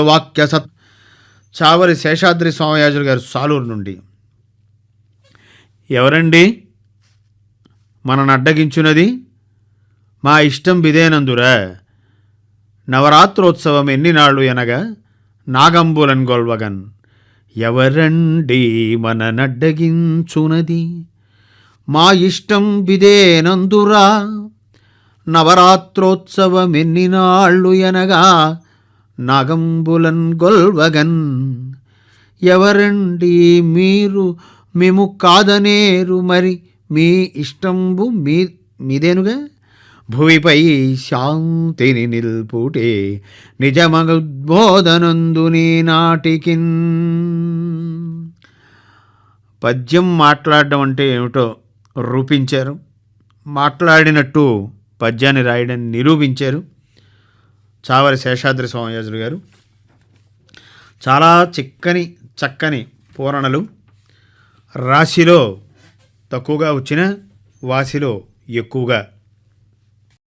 వాక్య సత్ చావరి శేషాద్రి స్వామయాజులు గారు సాలూరు నుండి. ఎవరండి? మనను అడ్డగించున్నది మా ఇష్టం విదేనందురా నవరాత్రోత్సవం ఎన్ని నాళ్ళు ఎనగా నాగంబులన్ గొల్వగన్. ఎవరండి మననడ్డగించునది మా ఇష్టం విదేనందురా నవరాత్రోత్సవం ఎన్ని నాళ్ళు ఎనగా నాగంబులన్ గొల్వగన్. ఎవరండి మీరు? మేము కాదనేరు మరి. మీ ఇష్టంబు మీ మీదేనుగా? భువిపై శాంతిని నిల్పుటే నిజమగద్బోధనందు నీ నాటికిన్. పద్యం మాట్లాడడం అంటే ఏమిటో రూపించారు. మాట్లాడినట్టు పద్యాన్ని రాయడం నిరూపించారు. చావరి శేషాద్రి స్వామియాజులు గారు. చాలా చిక్కని చక్కని పూరణలు రాశిలో తక్కువగా వచ్చిన వాసిలో ఎక్కువగా